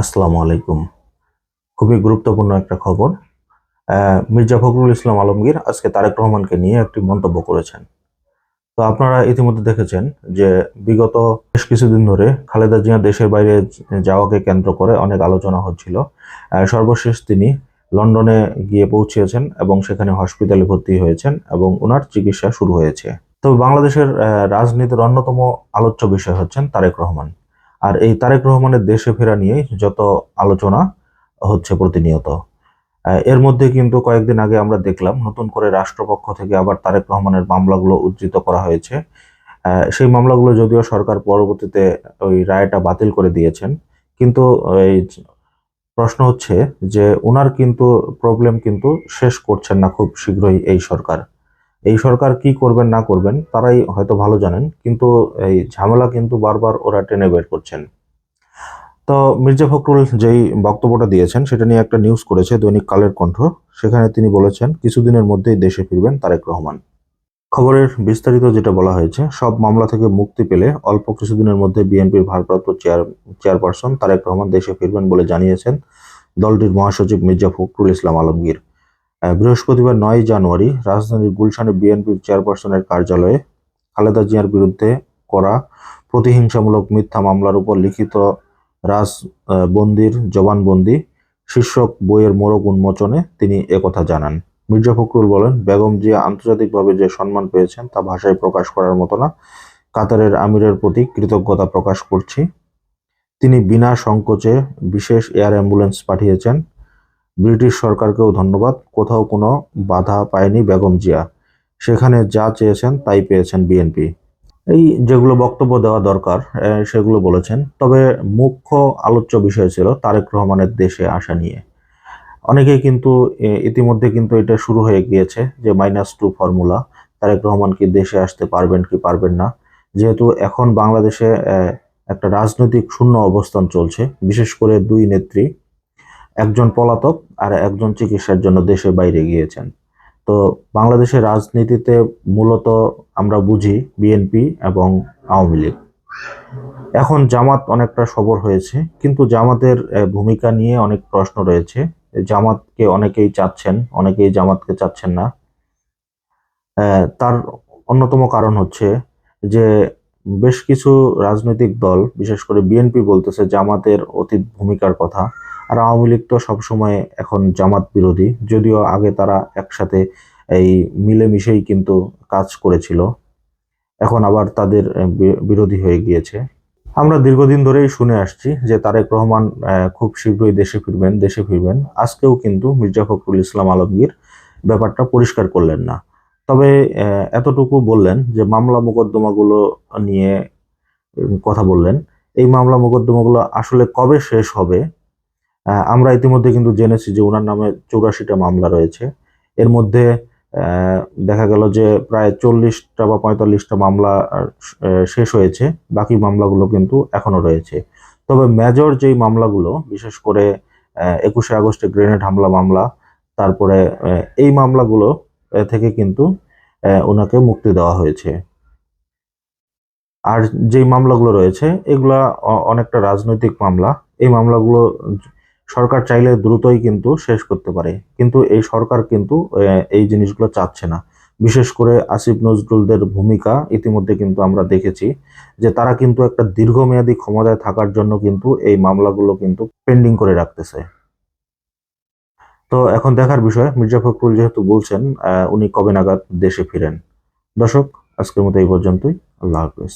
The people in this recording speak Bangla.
আসসালামু আলাইকুম। খুবই গুরুত্বপূর্ণ একটা খবর। মির্জা ফখরুল ইসলাম আলমগীর আজকে তারেক রহমানকে নিয়ে একটি মন্তব্য করেছেন। তো আপনারা ইতিমধ্যে দেখেছেন যে বিগত বেশ কিছুদিন ধরে খালেদা জিয়া দেশের বাইরে যাওয়াকে কেন্দ্র করে অনেক আলোচনা হচ্ছিল। সর্বশেষ তিনি লন্ডনে গিয়ে পৌঁছেছেন এবং সেখানে হসপিটালে ভর্তি হয়েছেন এবং ওনার চিকিৎসা শুরু হয়েছে। তবে বাংলাদেশের রাজনীতির অন্যতম আলোচ্য বিষয় হচ্ছেন তারেক রহমান। আর এই তারেক রহমানের দেশে ফেরা নিয়েই যত আলোচনা হচ্ছে প্রতিনিয়ত। এর মধ্যে কিন্তু কয়েকদিন আগে আমরা দেখলাম নতুন করে রাষ্ট্রপক্ষ থেকে আবার তারেক রহমানের মামলাগুলো উদ্ধৃত করা হয়েছে। সেই মামলাগুলো যদিও সরকার পরবর্তীতে ওই রায়টা বাতিল করে দিয়েছেন, কিন্তু এই প্রশ্ন হচ্ছে যে ওনার কিন্তু প্রবলেম কিন্তু শেষ করছেন না খুব শীঘ্রই এই সরকার। এই সরকার কি করবেন, না করবেন, তারাই হয়তো ভালো জানেন, কিন্তু এই ঝামেলা কিন্তু বারবার ওরা টেনে বের করছেন। তো মির্জা ফখরুল যেই বক্তব্যটা দিয়েছেন, সেটা নিয়ে একটা নিউজ করেছে দৈনিক কালের কণ্ঠ। সেখানে তিনি বলেছেন, কিছুদিনের মধ্যেই দেশে ফিরবেন তারেক রহমান। খবরের বিস্তারিত যেটা বলা হয়েছে, সব মামলা থেকে মুক্তি পেলে অল্প কিছুদিনের মধ্যে বিএনপির ভারপ্রাপ্ত চেয়ার, চেয়ারপারসন তারেক রহমান দেশে ফিরবেন বলে জানিয়েছেন দলটির মহাসচিব মির্জা ফখরুল ইসলাম আলমগীর। বৃহস্পতিবার নয় জানুয়ারি রাজধানীর গুলশানে বিএনপির চেয়ারপারসনের কার্যালয়ে খালেদা জিয়ার বিরুদ্ধে করা প্রতিহিংসামূলক মিথ্যা মামলার উপর লিখিত রাজ আহ, বন্দির জবানবন্দি শীর্ষক বইয়ের মোড়ক উন্মোচনে তিনি একথা জানান। মির্জা ফখরুল বলেন বেগম জিয়া আন্তর্জাতিকভাবে যে সম্মান পেয়েছেন তা ভাষায় প্রকাশ করার মতো না। কাতারের আমিরের প্রতি কৃতজ্ঞতা প্রকাশ করছি। তিনি বিনা সংকোচে বিশেষ এয়ার অ্যাম্বুলেন্স পাঠিয়েছেন। ব্রিটিশ সরকারকেও ধন্যবাদ। কোথাও কোনো বাধা পায়নি বেগম জিয়া। সেখানে যা চেয়েছেন তাই পেয়েছেন বিএনপি। এই যেগুলো বক্তব্য দেওয়া দরকার সেগুলো বলেছেন। তবে মুখ্য আলোচ্য বিষয় ছিল তারেক রহমানের দেশে আসা নিয়ে। অনেকেই কিন্তু ইতিমধ্যে কিন্তু এটা শুরু হয়ে গিয়েছে যে minus two formula, Tarique Rahman কি দেশে আসতে পারবেন কি পারবেন না। যেহেতু এখন বাংলাদেশে একটা রাজনৈতিক শূন্য অবস্থান চলছে, বিশেষ করে দুই নেত্রী একজন পলাতক আর একজন চিকিৎসার জন্য দেশে বাইরে গিয়েছেন। তো বাংলাদেশের রাজনীতিতে মূলত আমরা বুঝি বিএনপি এবং আওয়ামী লীগ। এখন জামাত অনেকটা সবর হয়েছে, কিন্তু জামাতের ভূমিকা নিয়ে অনেক প্রশ্ন রয়েছে। জামাতকে অনেকেই চাচ্ছেন, অনেকেই জামাতকে চাচ্ছেন না। তার অন্যতম কারণ হচ্ছে যে বেশ কিছু রাজনৈতিক দল, বিশেষ করে বিএনপি বলতেছে জামাতের অতীত ভূমিকার কথা আর আওয়ামী লীগ তো সবসময় এখন জামাত বিরোধী, যদিও আগে তারা একসাথে এই মিলেমিশেই কিন্তু কাজ করেছিল, এখন আবার তাদের বিরোধী হয়ে গিয়েছে। আমরা দীর্ঘদিন ধরেই শুনে আসছি যে তারেক রহমান খুব শীঘ্রই দেশে ফিরবেন দেশে ফিরবেন। আজকেও কিন্তু মির্জা ফখরুল ইসলাম আলমগীর ব্যাপারটা পরিষ্কার করলেন না। তবে এতটুকু বললেন যে মামলা মোকদ্দমাগুলো নিয়ে কথা বললেন। এই মামলা মোকদ্দমাগুলো আসলে কবে শেষ হবে আমরা ইতিমধ্যে কিন্তু জেনেছি যে ওনার নামে চৌরাশিটা মামলা রয়েছে। এর মধ্যে দেখা গেল যে প্রায় চল্লিশটা বা পঁয়তাল্লিশটা মামলা শেষ হয়েছে। বাকি মামলাগুলো কিন্তু এখনও রয়েছে। তবে মেজর যেই মামলাগুলো, বিশেষ করে একুশে আগস্টে গ্রেনেড হামলা মামলা, তারপরে এই মামলাগুলো থেকে কিন্তু ওনাকে মুক্তি দেওয়া হয়েছে। আর যেই মামলাগুলো রয়েছে, এগুলা অনেকটা রাজনৈতিক মামলা। এই মামলাগুলো সরকার চাইলে দ্রুতই কিন্তু শেষ করতে পারে। কিন্তু এই সরকার কিন্তু এই জিনিসগুলো চাচ্ছে না। বিশেষ করে আসিফ নজরুলদের ভূমিকা ইতিমধ্যে কিন্তু আমরা দেখেছি যে তারা কিন্তু একটা দীর্ঘমেয়াদী ক্ষমতায় থাকার জন্য কিন্তু এই মামলাগুলো কিন্তু পেন্ডিং করে রাখতেছে। তো এখন দেখার বিষয়, মির্জা ফখরুল যেহেতু বলছেন উনি কবে নাগাদ দেশে ফিরেন। দর্শক, আজকের মতো এই পর্যন্তই। আল্লাহ হাফেজ।